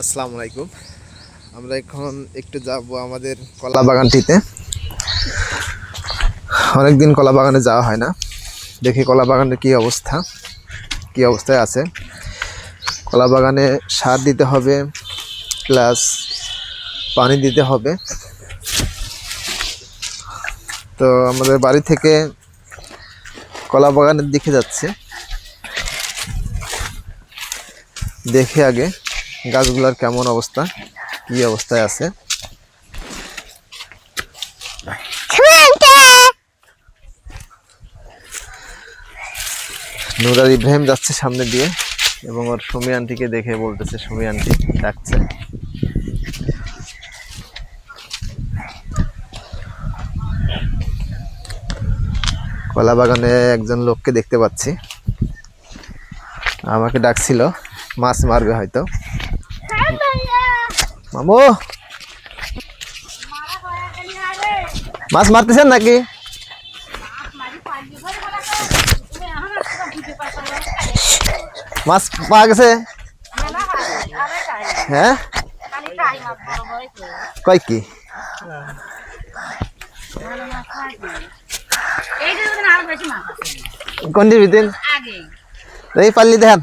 আসসালামু আলাইকুম। আমরা এখন একটু যাব আমাদের কলা বাগানটিতে অনেকদিন কলা বাগানে যাওয়া হয় না। দেখি কলা বাগানের কি অবস্থা, কি অবস্থায় আছে। কলা বাগানে সার দিতে হবে, প্লাস পানি দিতে হবে। তো আমাদের বাড়ি থেকে কলা বাগানের দিকে যাচ্ছে। দেখে আগে। গাছগুলোর কেমন অবস্থা? কি অবস্থায় আছে? নুরার ইব্রাহিম যাচ্ছে সামনে দিয়ে এবং ওর সুমি আন্টিকে দেখে বলতেছে সুমি আন্টি ডাকছে। কলা বাগানে একজন লোককে দেখতে পাচ্ছি। আমাকে ডাকছিল মাছ মারবে হয়তো। মামু মাছ মারতেছেন নাকি মাছ পাওয়া গেছে হ্যাঁ কয় কি কোনটির ভিতরে এই পাল্লি দেখান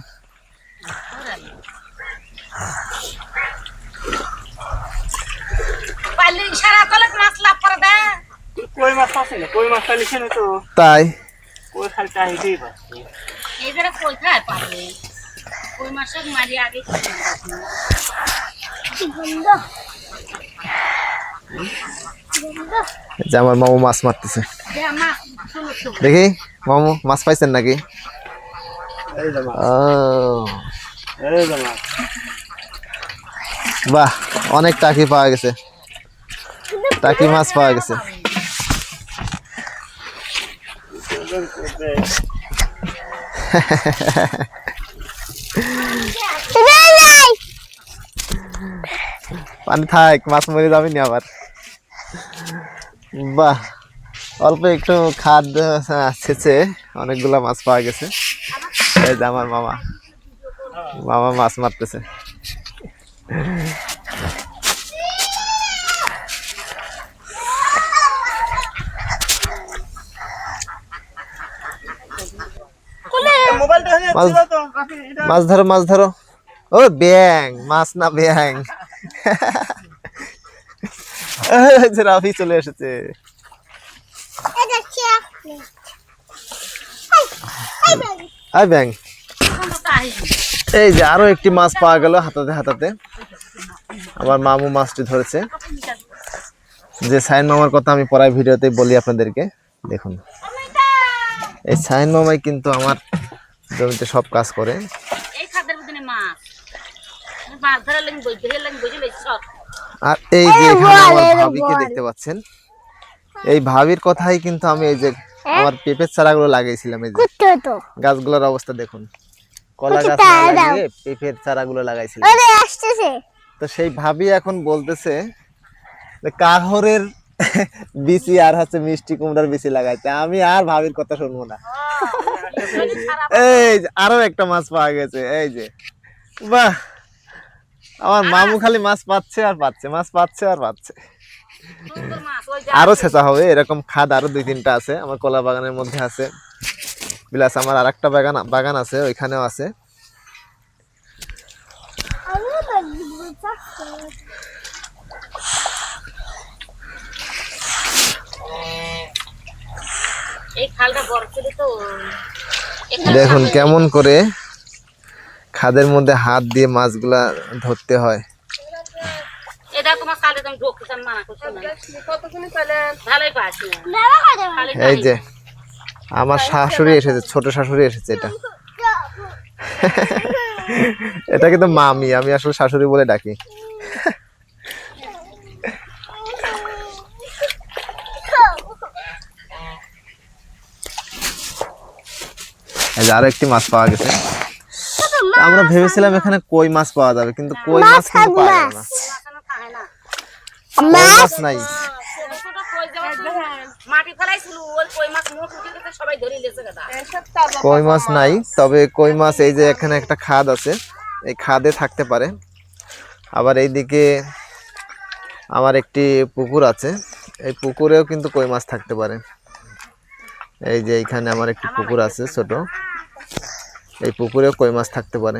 কই মাছ আছে না কই মাছটা লিখে নে তো? তাই। কই খালি চাহিদাই পাচ্ছি এই যে আমার মামু মাছ মারতেছে। দেখি মামু মাছ পাইছেন নাকি? বাহ অনেক টাকি পাওয়া গেছে। টাকি মাছ পাওয়া গেছে। পানি থাক, মাছ মরে যাবে নি আবার। বাহ, অল্প একটু খাদ্য আসছে অনেকগুলা মাছ পাওয়া গেছে। এই যে আমার মামা মামা মাছ মারতেছে মোবাইলটা হয়ে মাছ- ধরো মাছ ধরো। ও ব্যাং মাছ না ব্যাং। এই যে রাফি চলে এসেছে আই ব্যাং। এই যে আরও একটি মাছ পাওয়া গেল হাতাতে হাতাতে। আমার মামু মাছটি ধরেছে। যে সাইন মামার কথা আমি পরের ভিডিওতে বলি আপনাদেরকে। দেখুন। এই সাইন মামাই কিন্তু আমার জমিতে সব কাজ করে। আর এই যে এখানে আমার ভাবিকে দেখতে পাচ্ছেন এই ভাবির কথাই কিন্তু আমি এই যে আমার পেঁপের চারাগুলো লাগিয়েছিলাম এই যে গাছগুলোর অবস্থা দেখুন। কলা গাছ লাগিয়ে পেঁপের চারাগুলো লাগাইছিলাম। তো সেই ভাবি এখন বলতেছে যে কাহরের বিচি আর হচ্ছে মিষ্টি কুমড়ার বিচি লাগাইতে। আমি আর ভাবির কথা শুনব না। এই যে আরও একটা মাছ পাওয়া গেছে এই যে। বাহ! আমার মামু খালি মাছ পাচ্ছে আর পাচ্ছে মাছ পাচ্ছে আর পাচ্ছে। আরও ছেঁচা হবে এরকম খাদ আরও দুই তিনটা আছে আমার কলা বাগানের মধ্যে আছে। বিলাস আমার আর একটা বাগান বাগান আছে ওইখানেও আছে এই খালটা বড় ছিল তো দেখুন কেমন করে খাদের মধ্যে হাত দিয়ে মাছগুলা ধরতে হয়। এই যে আমার শাশুড়ি এসেছে ছোট শাশুড়ি এসেছে এটা। এটা কিন্তু মামি আমি আসলে শাশুড়ি বলে ডাকি। আরও একটি মাছ পাওয়া গেছে। আমরা ভেবেছিলাম এখানে কই মাছ পাওয়া যাবে কিন্তু কই মাছ কিন্তু পাওয়া যাবে না। কই মাছ? নাই। কই মাছ কই নাই তবে কই মাছ এই যে এখানে একটা খাদ আছে এই খাদে থাকতে পারে। আবার এইদিকে আমার একটি পুকুর আছে এই পুকুরেও কিন্তু কই মাছ থাকতে পারে। এই যে এইখানে আমার একটি পুকুর আছে ছোট। এই পুকুরেও কই মাছ থাকতে পারে?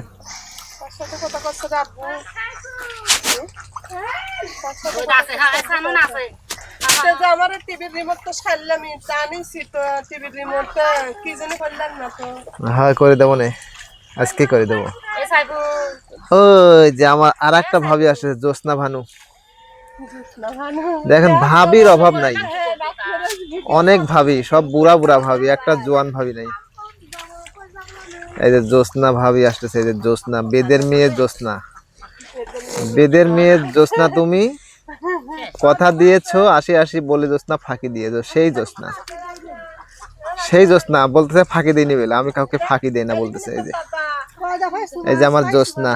হ্যাঁ হ্যাঁ করে দেবো না। আজকে করে দেবো। ওই যে আমার আর একটা ভাবি আসে জ্যোৎস্না ভানু। দেখেন ভাবির অভাব নাই। অনেক ভাবি সব বুড়া বুড়া ভাবি একটা জোয়ান ভাবি নাই। এই যে জ্যোৎস্না ভাবি আসতেছে, এই যে জ্যোৎস্না। বেদের মেয়ে জ্যোৎস্না। বেদের মেয়ে জ্যোৎস্না তুমি কথা দিয়েছ আশি আশি বলে জ্যোৎস্না ফাঁকি দিয়েছ। সেই জ্যোৎস্না। সেই জ্যোৎস্না, বলতেছে ফাঁকি দিইনি বলে। আমি কাউকে ফাঁকি দেই না বলতেছে, এই যে। এই যে আমার জ্যোৎস্না।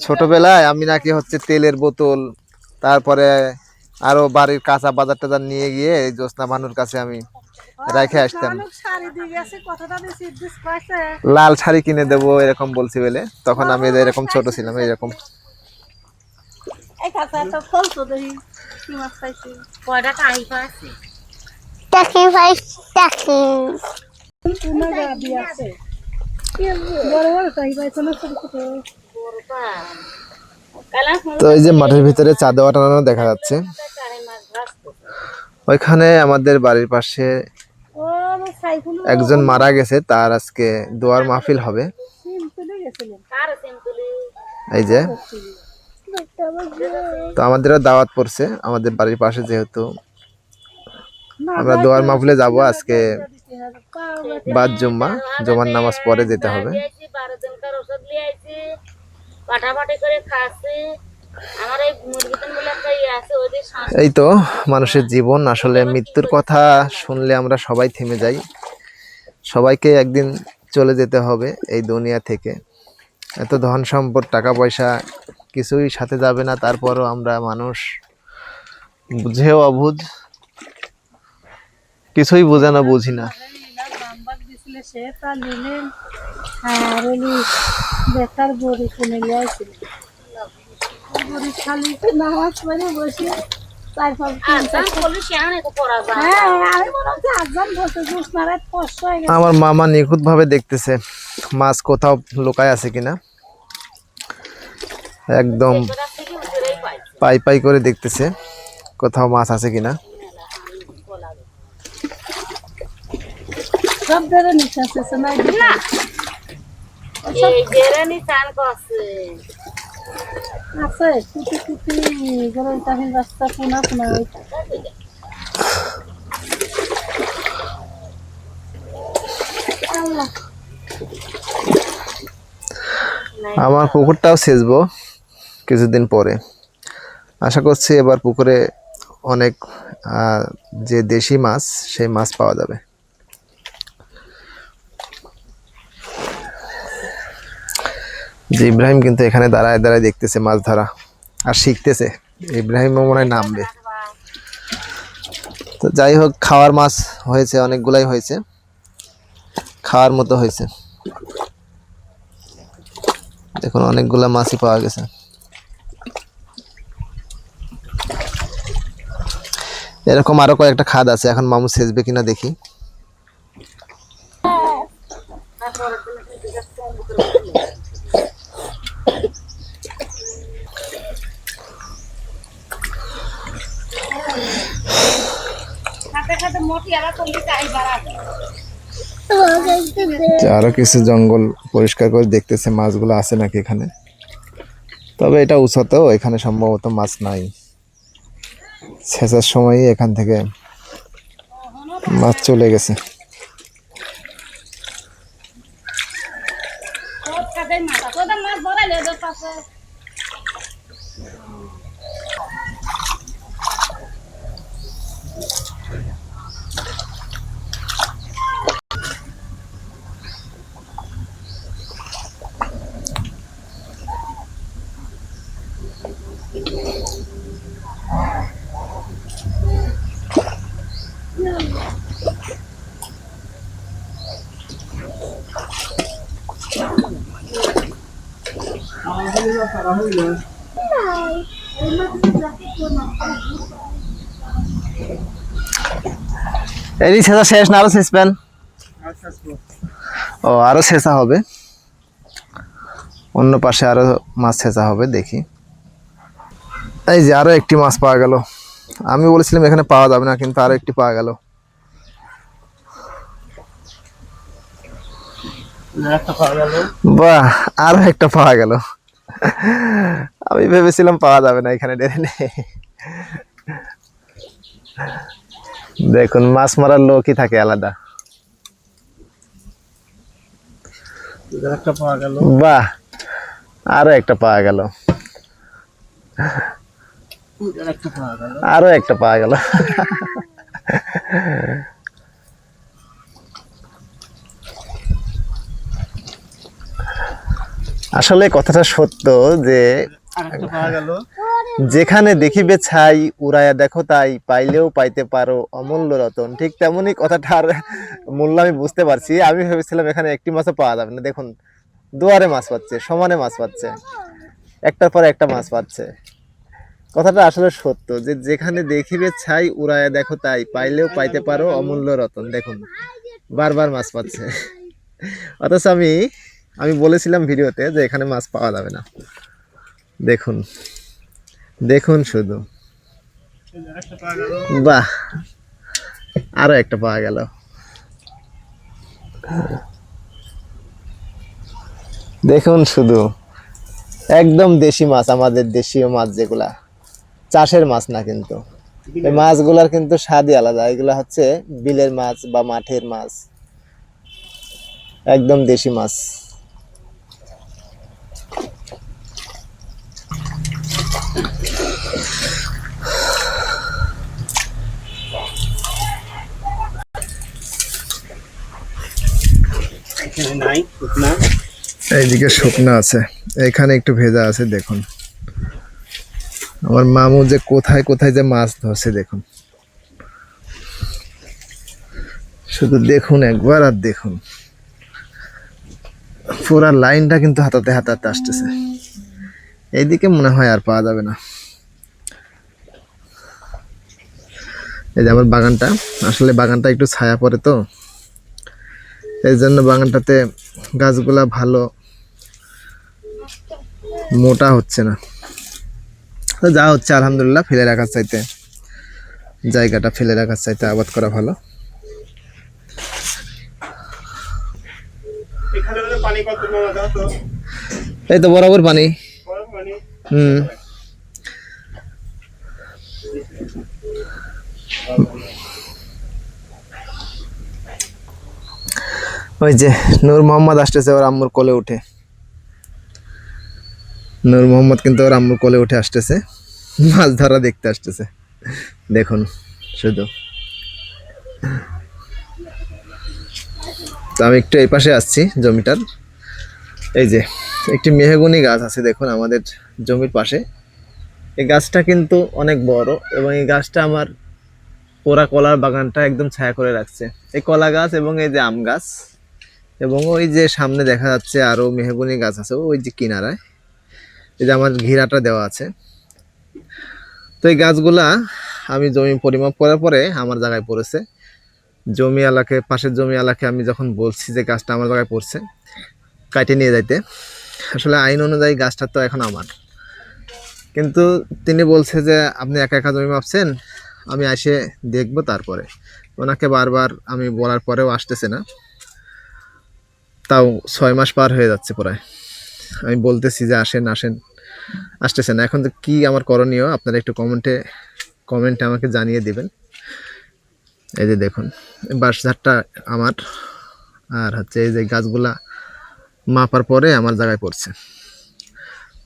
ছোটবেলায় আমি নাকি হচ্ছে তেলের বোতল, তারপরে আরও বাড়ির কাঁচা বাজার টাজার নিয়ে গিয়ে এই জ্যোৎস্না ভানুর কাছে আমি রেখে আসতাম। শাড়ি দিয়ে গেছে কথাটা বেশি দিস পাইছে লাল শাড়ি কিনে দেবো এরকম বলছি বলে। তখন আমি এরকম ছোট ছিলাম এরকম। তো এই যে মাঠের ভিতরে চা দেওয়া টানানো দেখা যাচ্ছে। ওইখানে আমাদের বাড়ির পাশে একজন মারা গেছে তার আজকে দোয়ার মাহফিল হবে। এই যে। তো আমাদেরও দাওয়াত পড়ছে আমাদের বাড়ির পাশে যেহেতু। আমরা দোয়ার মাহফিলে যাব আজকে বাদ জুম্মা জমার নামাজ পরে যেতে হবে। পাঠাপাঠি করে খাচ্ছি। এই ইয়ে এই তো মানুষের জীবন আসলে মৃত্যুর কথা শুনলে আমরা সবাই থেমে যাই। সবাইকে একদিন চলে যেতে হবে এই দুনিয়া থেকে। এত ধন সম্পদ টাকা পয়সা কিছুই সাথে যাবে না তারপরও আমরা মানুষ বুঝেও অবুঝ কিছুই বোঝে না বুঝি না। সে তা নিলেন আর বড়ি কিনে নিয়ে নামাজ পড়ে বসে হ্যাঁ মনে হয়ে আমার মামা নিখুঁত ভাবে দেখতেছে মাছ কোথাও লুকায় আছে কিনা। একদম পাই। পাই করে দেখতেছে কোথাও মাছ আছে কিনা। সব ধরে নিচ্ছে আছে না। এই জেরানি চান করছে। আছে কুটি কুটি গরম রাস্তা আমার পুকুরটাও সেচবো কিছুদিন পরে। আশা করছি এবার পুকুরে অনেক যে দেশি মাছ, সেই মাছ পাওয়া যাবে। যে ইব্রাহিম কিন্তু এখানে দাঁড়ায় দাঁড়ায় দেখতেছে মাছ ধরা আর শিখতেছে। ইব্রাহিমও মনে হয় নামবে। তো যাই হোক, খাওয়ার মাছ হয়েছে, অনেকগুলাই হয়েছে। খাওয়ার মতো হয়েছে। দেখুন অনেকগুলা মাছই পাওয়া গেছে। এরকম আরও কয়েকটা খাদ আছে, এখন মামু সেচবে কিনা দেখি খাতে খাতে মোটি আবার করলে চাই বাড়াবে তো আরও কিছু জঙ্গল পরিষ্কার করে দেখতেছে, মাছগুলো আছে নাকি এখানে? তবে এটা উঁচাতেও এখানে সম্ভবত মাছ নাই। ছেঁচার সময়ই এখান থেকে মাছ চলে গেছে। মাছ। এই শেষা শেষ না আরও শেষ প্যান? ও আরও শেষা হবে। অন্য পাশে আরও মাছ শেষা হবে দেখি। এই যে আরও একটি মাছ পাওয়া গেল। আমি বলেছিলাম এখানে পাওয়া যাবে না কিন্তু আরও একটি পাওয়া গেল। বাহ আরও একটা পাওয়া গেল। আমি ভেবেছিলাম পাওয়া যাবে না এখানে ডেরে নেই দেখুন মাছ মারার লোকই থাকে আলাদা। পাওয়া গেল। বাহ আরও একটা পাওয়া গেল। একটা পাওয়া গেল। আরও একটা পাওয়া গেল। আসলে কথাটা সত্য যে যেখানে দেখিবে ছাই উড়াইয়া দেখো তাই পাইলেও পাইতে পারো অমূল্য রতন। ঠিক তেমনই কথাটার মূল্য আমি বুঝতে পারছি। আমি ভেবেছিলাম এখানে একটি মাছও পাওয়া যাবে না। দেখুন দুয়ারে মাছ পাচ্ছে সমানে মাছ পাচ্ছে একটার পর একটা মাছ পাচ্ছে। কথাটা আসলে সত্য যে যেখানে দেখিবে ছাই উড়াইয়া দেখো তাই পাইলেও পাইতে পারো অমূল্য রতন। দেখুন বারবার মাছ পাচ্ছে। অথচ আমি আমি বলেছিলাম ভিডিওতে যে এখানে মাছ পাওয়া যাবে না। দেখুন দেখুন শুধু। বাহ, আরও একটা পাওয়া গেল। দেখুন শুধু, একদম দেশি মাছ, আমাদের দেশীয় মাছ যেগুলা, চাষের মাছ না কিন্তু। এই মাছগুলার কিন্তু স্বাদই আলাদা, এগুলা হচ্ছে বিলের মাছ বা মাঠের মাছ। একদম দেশি মাছ। এইদিকে শুকনো আছে। এখানে একটু ভেজা আছে, দেখুন। আমার মামু যে কোথায় কোথায় যে মাছ ধরছে, দেখুন। শুধু দেখুন একবার আর দেখুন। পুরা লাইনটা কিন্তু হাতাতে হাতাতে আসতেছে। এইদিকে মনে হয় আর পাওয়া যাবে না। এই যে আমার বাগানটা, আসলে বাগানটা একটু ছায়া পড়ে তো। এই জন্য বাগানটাতে গাছগুলা ভালো মোটা হচ্ছে না। তো যা হচ্ছে আলহামদুলিল্লাহ ফেলে রাখার চাইতে জায়গাটা ফেলে রাখার চাইতে আবাদ করা ভালো। এই তো বরাবর পানি? হুম। ওই যে নূর মোহাম্মদ আসতেছে ওর আম্মুর কোলে উঠে। নূর মোহাম্মদ কিন্তু ওর আম্মুর কোলে উঠে আসতেছে। মাছ ধরা দেখতে আসতেছে। দেখুন, শুধু। তো আমি একটু এই পাশে আসছি জমিটার। এই যে, একটি মেহগনি গাছ আছে, দেখুন, আমাদের জমির পাশে। এই গাছটা কিন্তু অনেক বড় এবং এই গাছটা আমার পোড়া কলার বাগানটা একদম ছায়া করে রাখছে। এই কলা গাছ এবং এই যে আম গাছ। এবং ওই যে সামনে দেখা যাচ্ছে আরও মেহগুনি গাছ আছে, ওই যে কিনারায়। এই যে আমার ঘিরাটা দেওয়া আছে। তো এই গাছগুলা আমি জমি পরিমাপ করার পরে আমার জায়গায় পড়েছে। জমি এলাকে পাশের জমি এলাকে আমি যখন বলছি যে গাছটা আমার জায়গায় পড়ছে, কাটে নিয়ে যাইতে। আসলে আইন অনুযায়ী গাছটা তো এখন আমার। কিন্তু তিনি বলছে যে, আপনি একা একা জমি মাপছেন? আমি এসে দেখব তারপরে। ওনাকে বারবার আমি বলার পরেও আসতেছে না। তাও ছয় মাস পার হয়ে যাচ্ছে প্রায়। আমি বলতেছি যে আসেন আসেন আসতেছে না এখন তো কী আমার করণীয়? আপনারা একটু কমেন্টে কমেন্টে আমাকে জানিয়ে দেবেন। এই যে দেখুন, বাঁশঝাড়টা আমার, আর হচ্ছে এই যে গাছগুলা মাপার পরে আমার জায়গায় পড়ছে।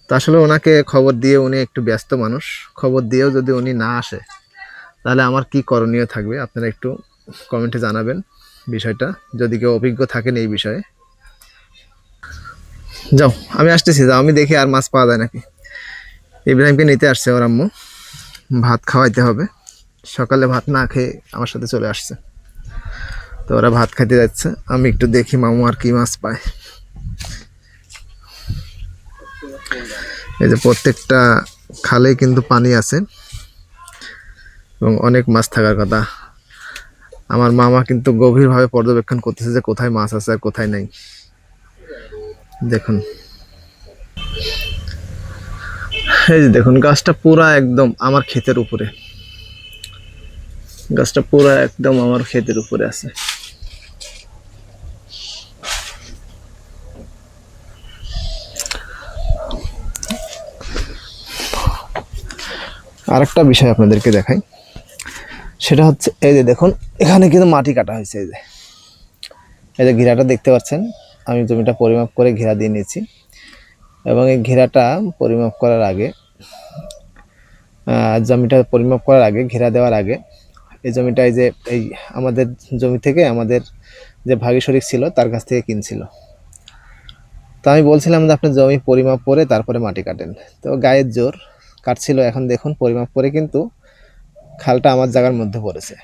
তো আসলে ওনাকে খবর দিয়ে উনি একটু ব্যস্ত মানুষ। খবর দিয়েও যদি উনি না আসে, তাহলে আমার কি করণীয় থাকবে? আপনারা একটু কমেন্টে জানাবেন বিষয়টা। যদি কেউ অভিজ্ঞ থাকেন এই বিষয়ে। যাও, আমি আসতেছি, যাও, আমি দেখি আর মাছ পাওয়া যায় নাকি। ইব্রাহিমকে নিতে আসছে ওর আম্মু। ভাত খাওয়াইতে হবে। সকালে ভাত না খেয়ে আমার সাথে চলে আসছে। তো ওরা ভাত খাইতে যাচ্ছে। আমি একটু দেখি মামু আর কি মাছ পায়। এই যে প্রত্যেকটা খালে কিন্তু পানি আছে। এবং অনেক মাছ থাকার কথা। আমার মামা কিন্তু গভীরভাবে পর্যবেক্ষণ করতেছে যে কোথায় মাছ আছে আর কোথায় নেই। দেখুন। এই যে দেখুন, গাছটা পুরা একদম আমার ক্ষেতের উপরে। গাছটা পুরা একদম আমার ক্ষেতের উপরে আছে। আরেকটা বিষয় আপনাদেরকে দেখাই। সেটা হচ্ছে, এই যে দেখুন, এখানে কিন্তু মাটি কাটা হয়েছে, এই যে। এই যে ঘেরাটা দেখতে পাচ্ছেন আমি জমিটা পরিমাপ করে ঘেরা দিয়ে নিয়েছি। এবং এই ঘেরাটা পরিমাপ করার আগে জমিটা পরিমাপ করার আগে, ঘেরা দেওয়ার আগে, এই জমিটা এই যে, এই আমাদের জমি থেকে আমাদের যে ভাগী শরিক ছিল, তার কাছ থেকে কিনছিল। তো আমি বলছিলাম যে, আপনি জমি পরিমাপ করে তারপরে মাটি কাটেন। তো গায়ের জোর কাটছিল, এখন দেখুন পরিমাপ করে কিন্তু খালটা আমার জায়গার মধ্যে পড়েছে।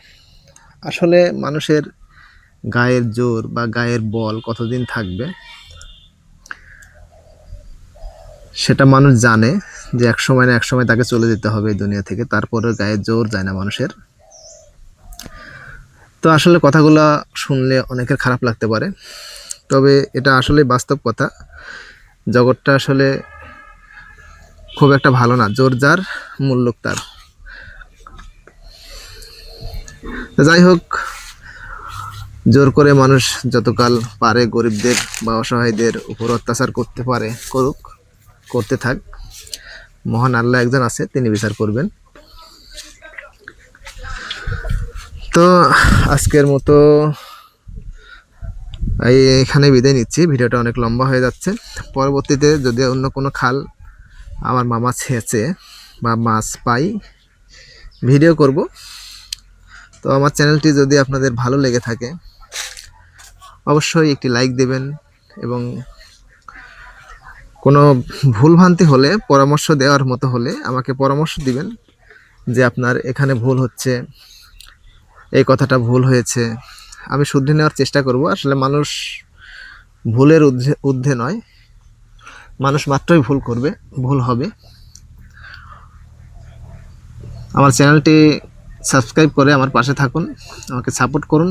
আসলে মানুষের গায়ের জোর বা গায়ের বল কতদিন থাকবে? সেটা মানুষ জানে যে এক সময় না এক সময় তাকে চলে যেতে হবে এই দুনিয়া থেকে তারপরে গায়ের জোর যায় না মানুষের। তো আসলে কথাগুলো শুনলে অনেকের খারাপ লাগতে পারে। তবে এটা আসলে বাস্তব কথা। জগৎটা আসলে খুব একটা ভালো না, জোর যার, মূল্যক তার। যাই হোক জোর করে মানুষ যতকাল পারে গরিবদের বা অসহায়দের উপর অত্যাচার করতে পারে, করুক, করতে থাক। মহান আল্লাহ একজন আছে, তিনি বিচার করবেন। তো আজকের মতো এই এখানে বিদায় নিচ্ছি। ভিডিওটা অনেক লম্বা হয়ে যাচ্ছে। পরবর্তীতে যদি অন্য কোনো খাল আমার মামা ছেঁচে বা মাছ পাই, ভিডিও করব। তো আমার চ্যানেলটি যদি আপনাদের ভালো লেগে থাকে অবশ্যই একটি লাইক দেবেন এবং কোনো ভুলভ্রান্তি হলে পরামর্শ দেওয়ার মতো হলে আমাকে পরামর্শ দিবেন যে আপনার এখানে ভুল হচ্ছে, এই কথাটা ভুল হয়েছে। আমি শুদ্ধে নেওয়ার চেষ্টা করব। আসলে মানুষ ভুলের ঊর্ধ্বে ঊর্ধ্বে নয়। মানুষ মাত্রই ভুল করবে, ভুল হবে। আমার চ্যানেলটি সাবস্ক্রাইব করে আমার পাশে থাকুন, আমাকে সাপোর্ট করুন।